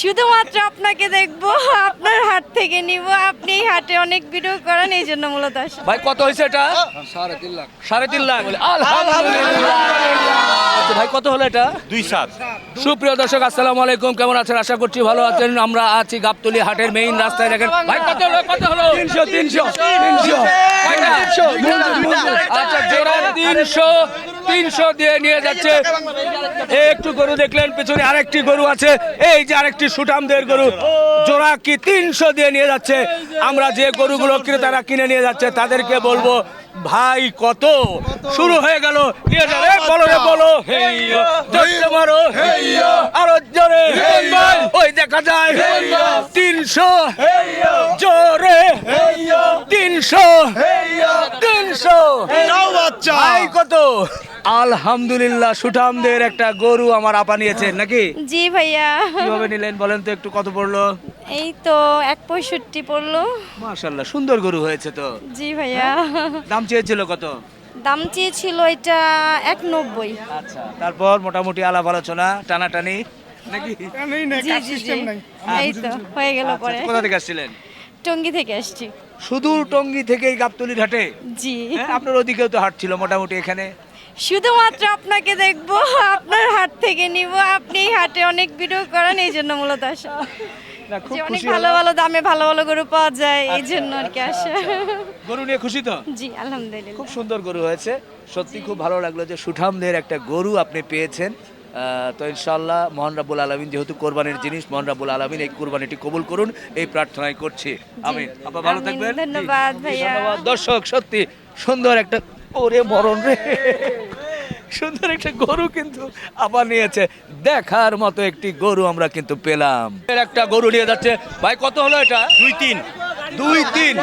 শুধুমাত্র আপনাকে দেখব আপনার হাট থেকে নিব। আপনি এই হাটে অনেক ভিডিও করেন এই জন্য মূলত আসা। ভাই কত হয়েছে এটা? সাড়ে তিন লাখ। সাড়ে তিন লাখ। আলহামদুলিল্লাহ। আচ্ছা, ভাই কত হলো এটা? দুই সাত। সুপ্রিয় দর্শক আসসালামু আলাইকুম। কেমন আছেন? আশা করছি ভালো আছেন। আমরা আছি গাবতলি হাটের মেইন রাস্তায়। দেখেন ভাই কত হলো? কত হলো? তিনশো তিনশো তিনশো আচ্ছা জোড়া তিনশো তিনশো দিয়ে নিয়ে যাচ্ছে। একটু গরু দেখলেন পিছনে আরেকটি গরু আছে। এই যে আরেকটি সুঠামদের গরু। জোড়া কি তিনশো দিয়ে নিয়ে যাচ্ছে। আমরা যে গরুগুলো ক্রেতারা কিনে নিয়ে যাচ্ছে তাদেরকে বলব ভাই কত? শুরু হয়ে গেল। নিয়ে যাবে। বলো রে বলো। মারো হেইয়া, আরও জোরে ওই দেখা যায়। তিনশো জোরে। তিনশো। তিনশো। ভাই কত? আলহামদুলিল্লাহ সুঠামদের একটা গরু আমার আপা নিয়েছেন নাকি? জি ভাইয়া। কীভাবে নিলেন বলেন তো একটু কত পড়ল? এই তো এক পঁয়ষট্টি পড়ল। মাশাল্লাহ সুন্দর গরু হয়েছে তো। জি ভাইয়া। দাম চেয়েছিল কত? দাম চেয়েছিল এটা এক নব্বই। আচ্ছা তারপর মোটামুটি আলাপ আলোচনা টানাটানি নাকি? জি জি জি। এই তো হয়ে গেল পরে। আচ্ছা, কোথা থেকে আসছিলেন? টঙ্গি থেকে আসছি। সুদূর টঙ্গি থেকে এই গাবতলির হাটে? জি। হ্যাঁ, আপনার ওদিকেও তো হাট ছিল মোটামুটি এখানে। শুধুমাত্র আপনাকে দেখব আপনার হাট থেকে নিব আপনি হাটে অনেক ভিডিও করেন এই জন্য মূলত আসা। অনেক ভালো ভালো দামে ভালো ভালো গরু পাওয়া যায় এই আচ্ছা, জন্য আর কি আসা। গরু নিয়ে খুশি তো? জি আলহামদুলিল্লাহ। খুব সুন্দর গরু হয়েছে। সত্যি খুব ভালো লাগল যে সুঠামদের একটা গরু আপনি পেয়েছেন। তো ইনশাল্লাহ মোহন রাবুল আলমিন যেহেতু কোরবানির জিনিস মোহন রাবুল আলমিন এই কোরবানিটি কবুল করুন এই প্রার্থনাই করছি। আমি আপা ভালো থাকবেন। ধন্যবাদ ভাইয়া। ধন্যবাদ। দর্শক সত্যি সুন্দর একটা ওরে মরণ রে। সুন্দর একটা গরু কিন্তু আবার নিয়েছে। দেখার মতো একটি গরু আমরা কিন্তু পেলাম। এর একটা গরু নিয়ে যাচ্ছে। ভাই কত হলো এটা? দুই তিন। দুই তিন।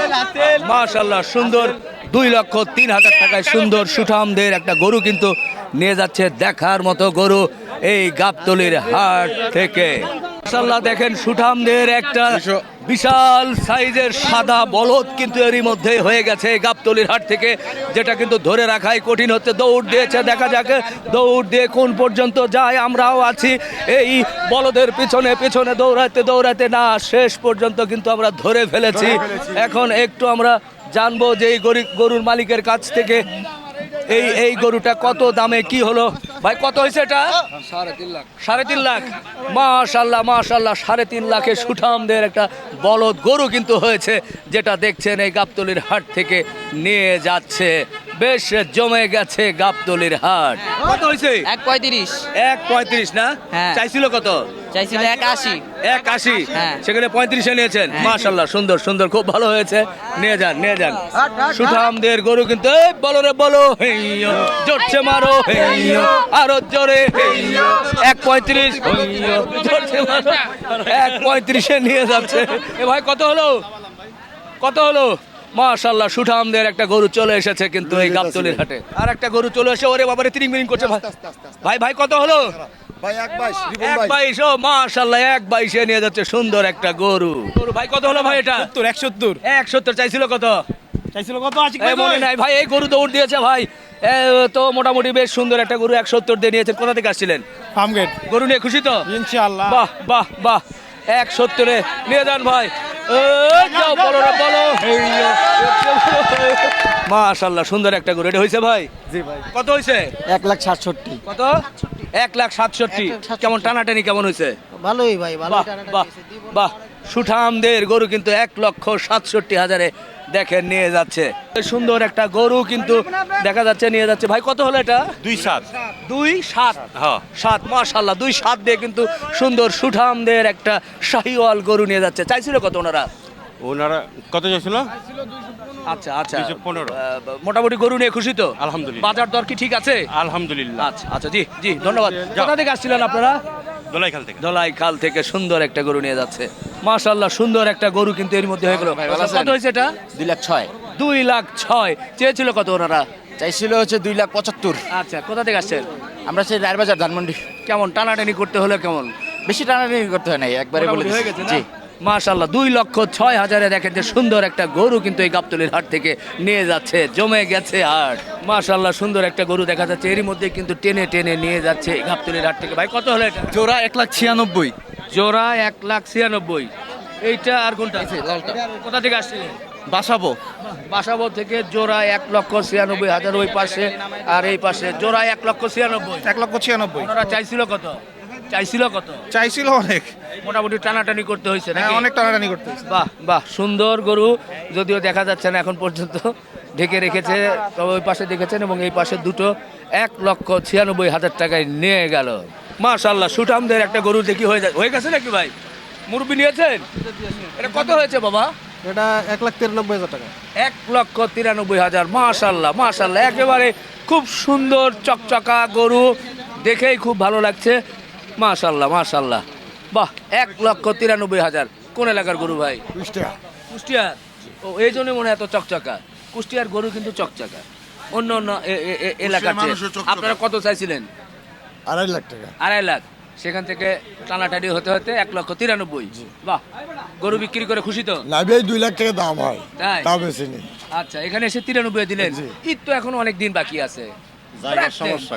মাশাল্লাহ সুন্দর। দুই লক্ষ তিন হাজার টাকায় সুন্দর সুঠামদের একটা গরু কিন্তু নিয়ে যাচ্ছে। দেখার মতো গরু এই গাবতলির হাট থেকে। মাশাল্লাহ দেখেন সুঠামদের একটা বিশাল সাইজের সাদা বলদ কিন্তু এরই মধ্যে হয়ে গেছে গাবতলির হাট থেকে যেটা কিন্তু ধরে রাখাই কঠিন হচ্ছে। দৌড় দিয়েছে দেখা যাক দৌড় দিয়ে কোন পর্যন্ত যায়। আমরাও আছি এই বলদের পিছনে পিছনে দৌড়াতে দৌড়াতে না শেষ পর্যন্ত কিন্তু আমরা ধরে ফেলেছি। এখন একটু আমরা জানব যে এই গরি গরুর মালিকের কাছ থেকে এই এই গরুটা কত দামে কি হলো? ভাই, কত হয়েছে এটা? সাড়ে তিন লাখ। মাশাল্লাহ মাশাল্লাহ, সাড়ে তিন লাখে সুঠামদের একটা বলদ গরু কিন্তু হয়েছে, যেটা দেখছেন এই গাবতলির হাট থেকে নিয়ে যাচ্ছে। বেশ জমে গেছে গাবতলির হাট। কত হয়েছে এক পঁয়ত্রিশ। এক পঁয়ত্রিশ না? হ্যাঁ। চাইছিল কত? চাইছিল এক আশি। এক আশি? হ্যাঁ। সেখানে পঁয়ত্রিশে নিয়েছেন। মাশাল্লাহ সুন্দর সুন্দর খুব ভালো হয়েছে। নিয়ে যান নিয়ে যান। সুঠামদের গরু কিন্তু বলো রে বলো। জোরছে মারো আরও জোরে এক পঁয়ত্রিশ জোরছে মারো। এক পঁয়ত্রিশে নিয়ে যাচ্ছে। এ ভাই কত হলো? কত হলো? মাশাল্লাহ সুঠামদের একটা গরু চলে এসেছে কিন্তু এই গাবতলির হাটে। আর একটা গরু চলে এসে ওরে বাবারে তিরিং মিরিং করছে। ভাই। ভাই ভাই কত হলো? ভাই এক বাইশ এক বাইশ ও মাশাল্লাহ এক বাইশে নিয়ে যাচ্ছে সুন্দর একটা গরু। গরু ভাই কত হলো ভাই এটা? সত্তর এক সত্তর এক সত্তর চাইছিল কত? চাইছিল কত মনে নাই ভাই এই গরু দৌড় দিয়েছে ভাই। তো মোটামুটি বেশ সুন্দর একটা গরু এক সত্তর দিয়ে নিয়েছেন। কোথা থেকে আসছিলেন? গরু নিয়ে খুশি তো? ইনশাআল্লাহ। বাহ বাহ বাহ। এক সত্তরে। নিয়ে যান ভাই। যাও, বলো রে, বলো। মাশাল্লাহ সুন্দর একটা গরু। এটা হয়েছে ভাই? জি ভাই। কত হয়েছে? এক লাখ সাতষট্টি। কত? এক লাখ সাতষট্টি। কেমন টানাটানি কেমন হয়েছে? ভালোই ভাই বাহ বাহ। সুঠামদের গরু কিন্তু এক লক্ষ সাতষট্টি হাজারে দেখেন নিয়ে যাচ্ছে। সুন্দর একটা গরু কিন্তু দেখা যাচ্ছে নিয়ে যাচ্ছে। ভাই কত হলো এটা? দুই সাত। দুই সাত? হ্যাঁ। সাত মাশাল্লাহ দুই সাত দিয়ে কিন্তু সুন্দর সুঠামদের একটা শাহিওয়াল গরু নিয়ে যাচ্ছে। চাইছিল কত ওনারা? ওনারা কত চাইছিল? আচ্ছা আচ্ছা। 215 আহ, মোটামুটি গরু নিয়ে খুশি তো? আলহামদুলিল্লাহ। বাজার দর কি ঠিক আছে? আলহামদুলিল্লাহ। আচ্ছা আচ্ছা জি জি ধন্যবাদ। কোথা থেকে আসছিলেন আপনারা? দোলাইখাল থেকে। ধলাই খাল থেকে সুন্দর একটা গরু নিয়ে যাচ্ছে। মাশাল্লাহ সুন্দর একটা গরু কিন্তু এর মধ্যে হয়ে গেল। কত হয়েছে এটা? দুই লাখ ছয়। দুই লাখ ছয়। চেয়েছিল কত ওনারা? চাইছিল হচ্ছে দুই লাখ পঁচাত্তর। আচ্ছা কোথা থেকে আসছেন? আমরা সেই রায়বাজার ধানমন্ডি। কেমন টানাটানি করতে হলে কেমন? বেশি টানাটানি করতে হয় নাই একবারে বলে হয়ে গেছে জি। মাশাল্লাহ দুই লক্ষ ছয় হাজারে দেখেন যে সুন্দর একটা গরু কিন্তু এই গাবতলির হাট থেকে নিয়ে যাচ্ছে জমে গেছে হাট। মাশাল্লাহ সুন্দর একটা গরু দেখা যাচ্ছে এরই মধ্যে কিন্তু টেনে টেনে নিয়ে যাচ্ছে এই গাবতলির হাট থেকে। ভাই কত হলো এটা? জোড়া এক লাখ ছিয়ানব্বই। জোড়া এক লাখ ছিয়ানব্বই। এইটা আর কোনটা? লালটা। কোথা থেকে আসছিলেন? বাসাবো। বাসাবো থেকে জোড়া এক লক্ষ ছিয়ানব্বই হাজার ওই পাশে আর এই পাশে। জোড়া এক লক্ষ ছিয়ানব্বই। এক লক্ষ ছিয়ানব্বই। ওনারা চাইছিল কত? চাইছিল কত? চাইছিল অনেক। মোটামুটি টানাটানি করতে হয়েছে না নাকি? অনেক টানাটানি করতে হয়েছে। বাহ বাহ সুন্দর গরু। যদিও দেখা যাচ্ছে না এখন পর্যন্ত। ঢেকে রেখেছে তবে ওই পাশে দেখেছেন এবং এই পাশে দুটো এক লক্ষ ছিয়ানব্বই হাজার টাকায় নিয়ে গেল। মাশাল্লাহ সুঠামদের একটা গরু দেখি হয়ে যায়। হয়ে গেছে নাকি ভাই? মুরব্বি নিয়েছেন? এটা কত হয়েছে বাবা? এটা এক লাখ তিরানব্বই হাজার টাকা। এক লক্ষ তিরানব্বই হাজার মাশাল্লাহ মাশাল্লাহ একেবারে খুব সুন্দর চকচকা গরু দেখেই খুব ভালো লাগছে। মাশাল্লাহ মাশাল্লাহ বাহ এক লক্ষ তিরানব্বই হাজার। কোন এলাকার গরু ভাই? কুষ্টিয়া। ও এই জন্য মনে হয় এত চকচকা। কুষ্টিয়ার গরু কিন্তু চকচকা। অন্য অন্য এলাকার চেয়ে। আপনারা কত চাইছিলেন? আড়াই লাখ টাকা। আড়াই লাখ। সেখান থেকে টানাটানি হতে হতে এক লক্ষ তিরানব্বই। বাহ গরু বিক্রি করে খুশি তো? লাভে দুই লাখ টাকা দাম হয় তাই? তাও বেশি নেই আচ্ছা এখানে এসে তিরানব্বই দিলেন। ঈদ তো এখন অনেক দিন বাকি আছে। সমস্যা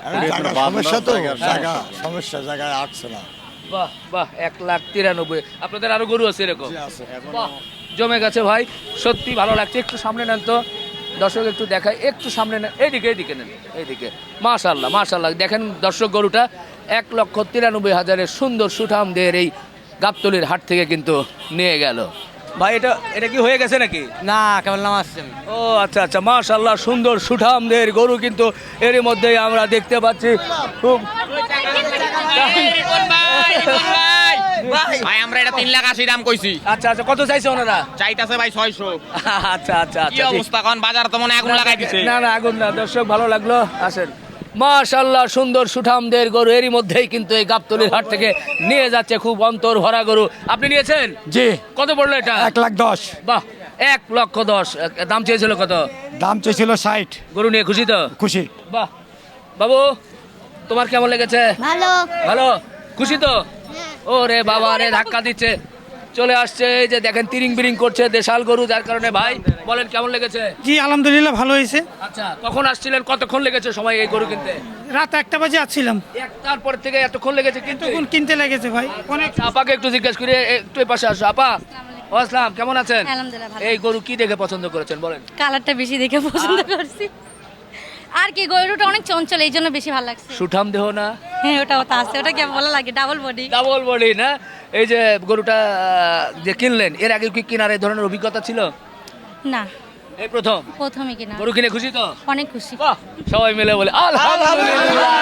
সমস্যা তো জায়গা সমস্যা। জায়গায় আটছে না। বাহ বাহ এক লাখ তিরানব্বই। আপনাদের আরও গরু আছে এরকম? বাহ জমে গেছে ভাই সত্যি ভালো লাগছে। একটু সামনে নেন তো। দর্শক একটু দেখায় একটু সামনে নেন এইদিকে এইদিকে নেন এইদিকে মাশাল্লাহ মাশাল্লাহ দেখেন দর্শক গরুটা এক লক্ষ তিরানব্বই হাজারের সুন্দর সুঠাম সুঠামদের এই গাবতলির হাট থেকে কিন্তু নিয়ে গেল ভাই এটা এটা কি হয়ে গেছে নাকি না কেমন নাম আসছে ও আচ্ছা আচ্ছা মাশাল্লাহ সুন্দর সুঠাম সুঠামদের গরু কিন্তু এরই মধ্যেই আমরা দেখতে পাচ্ছি খুব ভাই। আমরা এটা তিন লাখ আশি দাম কইছি। আচ্ছা আচ্ছা কত চাইছে ওনারা? চাইতাছে ভাই ছয়শো। আচ্ছা আচ্ছা কি আচ্ছা অবস্থা? কারণ বাজার তো মনে আগুন লাগাই দিছে না না আগুন না। দর্শক ভালো লাগল। আসেন। মাশাল্লাহ সুন্দর সুঠামদের গরু এরই মধ্যেই কিন্তু এই গাবতলির হাট থেকে নিয়ে যাচ্ছে খুব অন্তর ভরা গরু। আপনি নিয়েছেন? জি। কত পড়ল এটা? এক লাখ দশ। বাহ এক লক্ষ দশ। এক- দাম চেয়েছিল কত? দাম চেয়েছিল ষাট। গরু নিয়ে খুশি তো? খুশি। বাহ। বাবু তোমার কেমন লেগেছে? ভালো। ভালো? খুশি তো? ও রে বাবা রে ধাক্কা দিচ্ছে। চলে আসছে এই যে দেখেন তিরিং বিরিং করছে দেশাল গরু যার কারণে ভাই বলেন কেমন লেগেছে? জি আলহামদুলিল্লাহ ভালো হয়েছে। আচ্ছা কখন আসছিলেন কতক্ষণ লেগেছে সময় এই গরু কিনতে? রাত একটা বাজে আসছিলাম। একটার পর থেকে এতক্ষণ লেগেছে কিন্তু? তখন কিনতে লেগেছে ভাই অনেক আপাকে একটু জিজ্ঞেস করে একটু এই পাশে আসো। আপা ও আসলাম কেমন আছেন? আলহামদুলিল্লাহ ভালো। এই গরু কি দেখে পছন্দ করেছেন বলেন। কালারটা বেশি দেখে পছন্দ করছি। আর কি গরুটা অনেক চঞ্চল এই জন্য বেশি ভালো লাগছে। সুঠাম দেহ না? হ্যাঁ ওটা ওটা আছে। ওটা কেমন ভালো লাগে ডাবল বডি ডাবল বডি না? এই যে গরুটা যে কিনলেন এর আগে কি কেনার এই ধরনের অভিজ্ঞতা ছিল? না। এই প্রথম? প্রথমে কিনা। গরু কিনে খুশি তো? অনেক খুশি। সবাই মিলে বলে আলহামদুলিল্লাহ।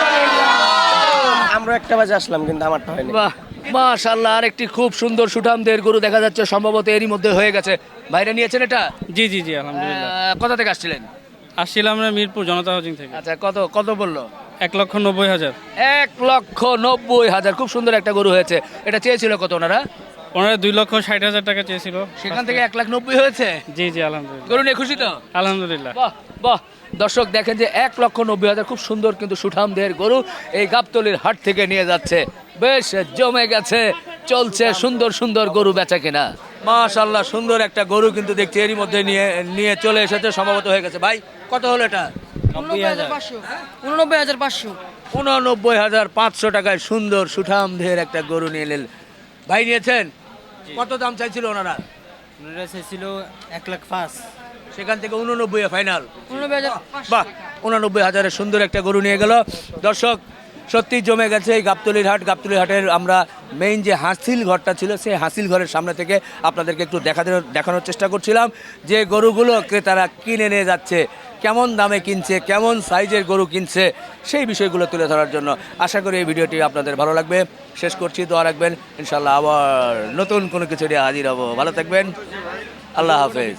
আমরা একটা বাজে আসলাম কিন্তু আমারটা হয়নি। বাহ মাশাআল্লাহ আর একটি খুব সুন্দর সুঠামদের গরু দেখা যাচ্ছে সম্ভবত এরই মধ্যে হয়ে গেছে। বাইরে নিয়েছেন এটা? জি জি জি আলহামদুলিল্লাহ। কোথা থেকে আসছিলেন? আসছিলাম আমরা মিরপুর জনতা হাউজিং থেকে। আচ্ছা কত কত বলল? এক লক্ষ নব্বই হাজার। এক লক্ষ নব্বই হাজার। খুব সুন্দর একটা গরু হয়েছে। এটা চেয়েছিল কত ওনারা? ওনারা দুই লক্ষ ষাট হাজার টাকা চেয়েছিল। সেখান থেকে এক লাখ নব্বই হয়েছে? জি জি আলহামদুলিল্লাহ। গরু নিয়ে খুশি তো? আলহামদুলিল্লাহ। বাহ বাহ। দর্শক দেখেন যে এক লক্ষ নব্বই হাজার খুব সুন্দর কিন্তু সুঠাম দেহের গরু এই গাবতলির হাট থেকে নিয়ে যাচ্ছে। বেশ জমে গেছে চলছে সুন্দর সুন্দর গরু বেচা কেনা। মাশাল্লাহ সুন্দর একটা গরু কিন্তু দেখছি এরই মধ্যে নিয়ে নিয়ে চলে এসেছে সম্ভবত হয়ে গেছে। ভাই কত হলো এটা? উননব্বই হাজার পাঁচশো। উননব্বই হাজার পাঁচশো। উননব্বই হাজার পাঁচশো টাকায় সুন্দর সুঠাম ধের একটা গরু নিয়ে এলেন ভাই নিয়েছেন? কত দাম চাইছিল ওনারা? ওনারা চাইছিল এক লাখ পাঁচ। সেখান থেকে উননব্বই ফাইনাল। উননব্বই হাজার বাহ উননব্বই হাজারের সুন্দর একটা গরু নিয়ে গেল। দর্শক সত্যি জমে গেছে এই গাবতলির হাট। গাবতলির হাটের আমরা মেইন যে হাসিল ঘরটা ছিল, সেই হাসিল ঘরের সামনে থেকে আপনাদেরকে একটু দেখাতে দেখানোর চেষ্টা করছিলাম। যে গরুগুলো ক্রেতারা কিনে নিয়ে যাচ্ছে, কেমন দামে কিনছে, কেমন সাইজের গরু কিনছে, সেই বিষয়গুলো তুলে ধরার জন্য আশা করি এই ভিডিওটি আপনাদের ভালো লাগবে। শেষ করছি, দোয়া রাখবেন। ইনশাল্লাহ আবার নতুন কোনো কিছু নিয়ে হাজির হব। ভালো থাকবেন। আল্লাহ হাফেজ।